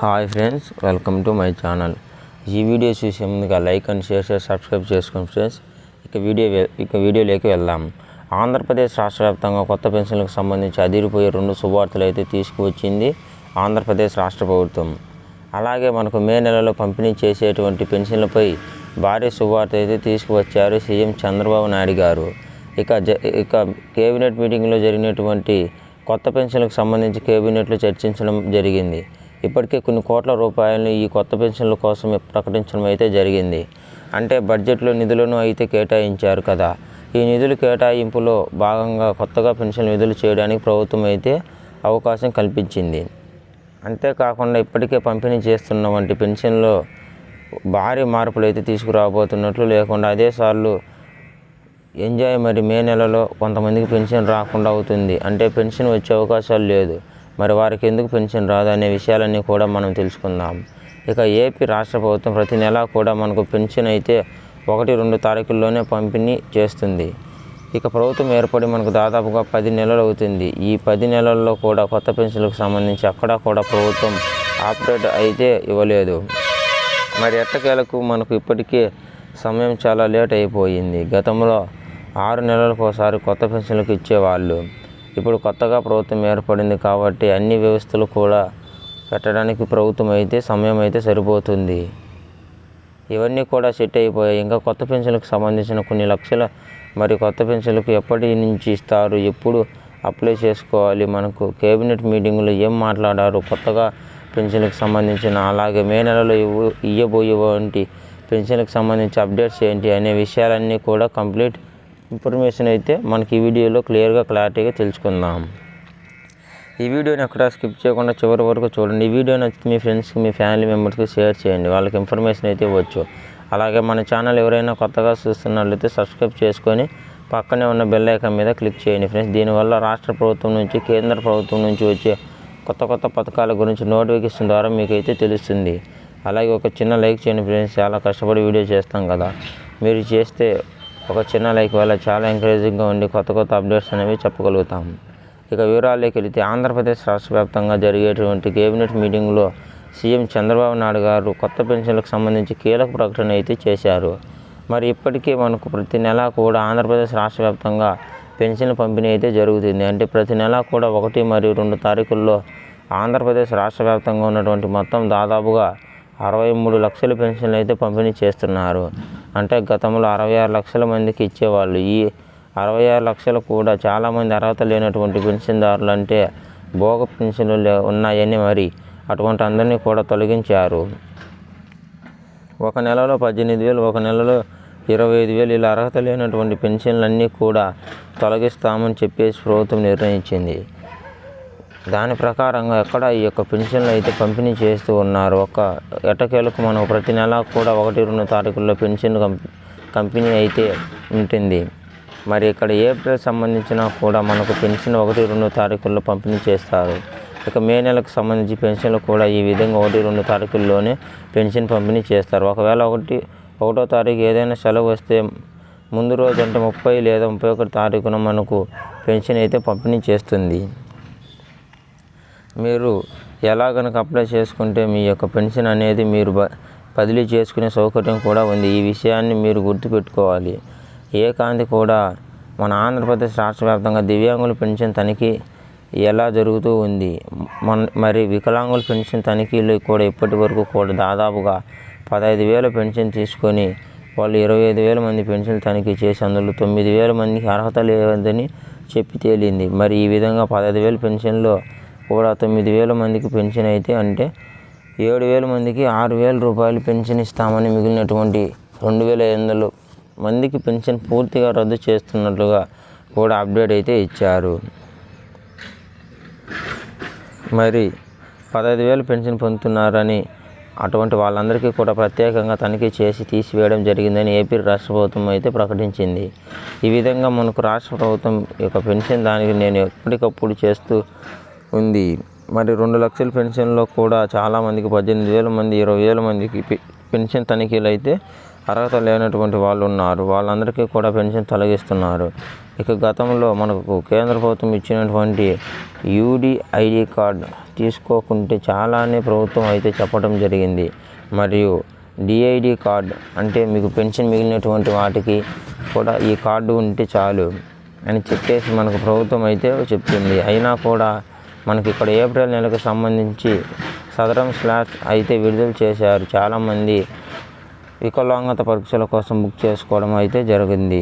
Hi friends welcome to my channel. ఈ video చూసే ముందుగా లైక్ అండ్ షేర్ చేసి సబ్స్క్రైబ్ చేసుకోండి ఫ్రెండ్స్. ఇక వీడియో ఇక వీడియోలోకి వెళ్దాం. ఆంధ్రప్రదేశ్ రాష్ట్ర వ్యాప్తంగా కొత్త పెన్షన్లకు సంబంధించి అదిరిపోయే రెండు శుభార్తలు అయితే తీసుకువచ్చింది ఆంధ్రప్రదేశ్ రాష్ట్ర ప్రభుత్వం. అలాగే మనకు మే నెలలో పంపిణీ చేసేటువంటి పెన్షన్లపై భారీ శుభార్త అయితే తీసుకువచ్చారు సీఎం చంద్రబాబు నాయుడు గారు. ఇక జ ఇక కేబినెట్ మీటింగ్లో జరిగినటువంటి కొత్త పెన్షన్లకు సంబంధించి కేబినెట్లో చర్చించడం జరిగింది. ఇప్పటికే కొన్ని కోట్ల రూపాయలను ఈ కొత్త పెన్షన్ల కోసం ప్రకటించడం అయితే జరిగింది. అంటే బడ్జెట్లో నిధులను అయితే కేటాయించారు కదా. ఈ నిధులు కేటాయింపులో భాగంగా కొత్తగా పెన్షన్ విధులు చేయడానికి ప్రభుత్వం అయితే అవకాశం కల్పించింది. అంతేకాకుండా ఇప్పటికే పంపిణీ చేస్తున్న వంటి పెన్షన్లో భారీ మార్పులు అయితే తీసుకురాబోతున్నట్లు లేకుండా అదేసార్లు ఎంజాయ్ మరి మే నెలలో కొంతమందికి పెన్షన్ రాకుండా అవుతుంది. అంటే పెన్షన్ వచ్చే అవకాశాలు లేదు. మరి వారికి ఎందుకు పెన్షన్ రాదు అనే విషయాలన్నీ కూడా మనం తెలుసుకుందాం. ఇక ఏపీ రాష్ట్ర ప్రభుత్వం ప్రతి నెల కూడా మనకు పెన్షన్ అయితే ఒకటి రెండు తారీఖుల్లోనే పంపిణీ చేస్తుంది. ఇక ప్రభుత్వం ఏర్పడి మనకు దాదాపుగా పది నెలలు అవుతుంది. ఈ పది నెలల్లో కూడా కొత్త పెన్షన్లకు సంబంధించి అక్కడ కూడా ప్రభుత్వం ఆపరేట్ అయితే ఇవ్వలేదు. మరి ఎట్టకేలకు మనకు ఇప్పటికే సమయం చాలా లేట్ అయిపోయింది. గతంలో ఆరు నెలలకు ఒకసారి కొత్త పెన్షన్లకు ఇచ్చేవాళ్ళు. ఇప్పుడు కొత్తగా ప్రభుత్వం ఏర్పడింది కాబట్టి అన్ని వ్యవస్థలు కూడా పెట్టడానికి ప్రభుత్వం అయితే సమయం అయితే సరిపోతుంది. ఇవన్నీ కూడా సెట్ అయిపోయాయి. ఇంకా కొత్త పెన్షన్లకు సంబంధించిన కొన్ని లక్షల మరి కొత్త పెన్షన్లకు ఎప్పటి నుంచి ఇస్తారు ఎప్పుడు అప్లై చేసుకోవాలి మనకు కేబినెట్ మీటింగ్లో ఏం మాట్లాడారు కొత్తగా పెన్షన్లకు సంబంధించిన అలాగే మే నెలలో ఇవ్వ ఇవ్వబోయే వంటి పెన్షన్లకు సంబంధించి అప్డేట్స్ ఏంటి అనే విషయాలన్నీ కూడా కంప్లీట్ ఇన్ఫర్మేషన్ అయితే మనకి ఈ వీడియోలో క్లియర్గా క్లారిటీగా తెలుసుకుందాం. ఈ వీడియోని ఎక్కడ స్కిప్ చేయకుండా చివరి వరకు చూడండి. ఈ వీడియో నచ్చితే మీ ఫ్రెండ్స్కి మీ ఫ్యామిలీ మెంబర్స్కి షేర్ చేయండి. వాళ్ళకి ఇన్ఫర్మేషన్ అయితే ఇవ్వచ్చు అలాగే మన ఛానల్ ఎవరైనా కొత్తగా చూస్తున్నట్లయితే సబ్స్క్రైబ్ చేసుకొని పక్కనే ఉన్న బెల్ ఐకాన్ మీద క్లిక్ చేయండి ఫ్రెండ్స్. దీనివల్ల రాష్ట్ర ప్రభుత్వం నుంచి కేంద్ర ప్రభుత్వం నుంచి వచ్చే కొత్త కొత్త పథకాల గురించి నోటిఫికేషన్ ద్వారా మీకైతే తెలుస్తుంది. అలాగే ఒక చిన్న లైక్ చేయండి ఫ్రెండ్స్. చాలా కష్టపడి వీడియో చేస్తాం కదా. మీరు చేస్తే ఒక చిన్న లైక్ వల్ల చాలా ఎంకరేజింగ్గా ఉండి కొత్త కొత్త అప్డేట్స్ అనేవి చెప్పగలుగుతాం. ఇక వివరాల్లోకి వెళితే ఆంధ్రప్రదేశ్ రాష్ట్ర వ్యాప్తంగా జరిగేటువంటి కేబినెట్ మీటింగ్లో సీఎం చంద్రబాబు నాయుడు గారు కొత్త పెన్షన్లకు సంబంధించి కీలక ప్రకటన అయితే చేశారు. మరి ఇప్పటికే మనకు ప్రతి నెల కూడా ఆంధ్రప్రదేశ్ రాష్ట్ర వ్యాప్తంగా పెన్షన్ల పంపిణీ అయితే జరుగుతుంది. అంటే ప్రతి నెల కూడా ఒకటి మరియు రెండు తారీఖుల్లో ఆంధ్రప్రదేశ్ రాష్ట్ర వ్యాప్తంగా ఉన్నటువంటి మొత్తం దాదాపుగా అరవై మూడు లక్షల పెన్షన్లు అయితే పంపిణీ చేస్తున్నారు. అంటే గతంలో అరవై ఆరు లక్షల మందికి ఇచ్చేవాళ్ళు. ఈ అరవై ఆరు లక్షలు కూడా చాలామంది అర్హత లేనటువంటి పెన్షన్దారులు అంటే భోగ పెన్షన్లు లే- ఉన్నాయని మరి అటువంటి అందరినీ కూడా తొలగించారు. ఒక నెలలో పద్దెనిమిది వేలు ఒక నెలలో ఇరవై ఐదు వేలు ఇలా అర్హత లేనటువంటి పెన్షన్లన్నీ కూడా తొలగిస్తామని చెప్పేసి ప్రభుత్వం నిర్ణయించింది. దాని ప్రకారంగా ఎక్కడ ఈ యొక్క పెన్షన్లు అయితే పంపిణీ చేస్తూ ఉన్నారు? ఒక ఎటకేలకు మనం ప్రతి నెల కూడా ఒకటి రెండు తారీఖుల్లో పెన్షన్ కంపెనీ అయితే ఉంటుంది. మరి ఇక్కడ ఏప్రిల్ సంబంధించిన కూడా మనకు పెన్షన్ ఒకటి రెండు తారీఖుల్లో పంపిణీ చేస్తారు. ఇక మే నెలకు సంబంధించి పెన్షన్లు కూడా ఈ విధంగా ఒకటి రెండు తారీఖుల్లోనే పెన్షన్ పంపిణీ చేస్తారు. ఒకవేళ ఒకటి ఒకటో తారీఖు ఏదైనా సెలవు వస్తే ముందు రోజు అంటే ముప్పై లేదా ముప్పై ఒకటి తారీఖున మనకు పెన్షన్ అయితే పంపిణీ చేస్తుంది. మీరు ఎలా కనుక అప్లై చేసుకుంటే మీ యొక్క పెన్షన్ అనేది మీరు బ- బదిలీ చేసుకునే సౌకర్యం కూడా ఉంది. ఈ విషయాన్ని మీరు గుర్తుపెట్టుకోవాలి. ఏకాంతి కూడా మన ఆంధ్రప్రదేశ్ రాష్ట్ర వ్యాప్తంగా దివ్యాంగుల పెన్షన్ తనిఖీ ఎలా జరుగుతూ ఉంది? మన మరి వికలాంగుల పెన్షన్ తనిఖీలు కూడా ఇప్పటి వరకు కూడా దాదాపుగా పదహైదు వేల పెన్షన్ తీసుకొని వాళ్ళు ఇరవై ఐదు వేల మంది పెన్షన్ తనిఖీ చేసి అందులో తొమ్మిది వేల మందికి అర్హత లేదని చెప్పి తేలింది. మరి ఈ విధంగా పదహైదు వేల పెన్షన్లో కూడా తొమ్మిది వేల మందికి పెన్షన్ అయితే అంటే ఏడు వేల మందికి ఆరు వేల రూపాయలు పెన్షన్ ఇస్తామని మిగిలినటువంటి రెండు వేల ఐదు వందలు మందికి పెన్షన్ పూర్తిగా రద్దు చేస్తున్నట్లుగా కూడా అప్డేట్ అయితే ఇచ్చారు. మరి పదహైదు వేలు పెన్షన్ పొందుతున్నారని అటువంటి వాళ్ళందరికీ కూడా ప్రత్యేకంగా తనిఖీ చేసి తీసివేయడం జరిగిందని ఏపీ రాష్ట్ర ప్రభుత్వం అయితే ప్రకటించింది. ఈ విధంగా మనకు రాష్ట్ర ప్రభుత్వం యొక్క పెన్షన్ దానికి నేను ఎప్పటికప్పుడు చేస్తూ ఉంది. మరి రెండు లక్షల పెన్షన్లో కూడా చాలామందికి పద్దెనిమిది వేల మంది ఇరవై వేల మందికి పెన్షన్ తనిఖీలు అయితే అర్హత లేనటువంటి వాళ్ళు ఉన్నారు. వాళ్ళందరికీ కూడా పెన్షన్ తొలగిస్తున్నారు. ఇక గతంలో మనకు కేంద్ర ప్రభుత్వం ఇచ్చినటువంటి యూడిఐడి కార్డ్ తీసుకోకుంటే చాలానే ప్రభుత్వం అయితే చెప్పడం జరిగింది. మరియు డిఐడి కార్డ్ అంటే మీకు పెన్షన్ మిగిలినటువంటి వాటికి కూడా ఈ కార్డు ఉంటే చాలు అని చెప్పేసి మనకు ప్రభుత్వం అయితే చెప్తుంది. అయినా కూడా మనకి ఇక్కడ ఏప్రిల్ నెలకు సంబంధించి సదరం స్లాట్ అయితే విడుదల చేశారు. చాలామంది వికలాంగత పరీక్షల కోసం బుక్ చేసుకోవడం అయితే జరిగింది.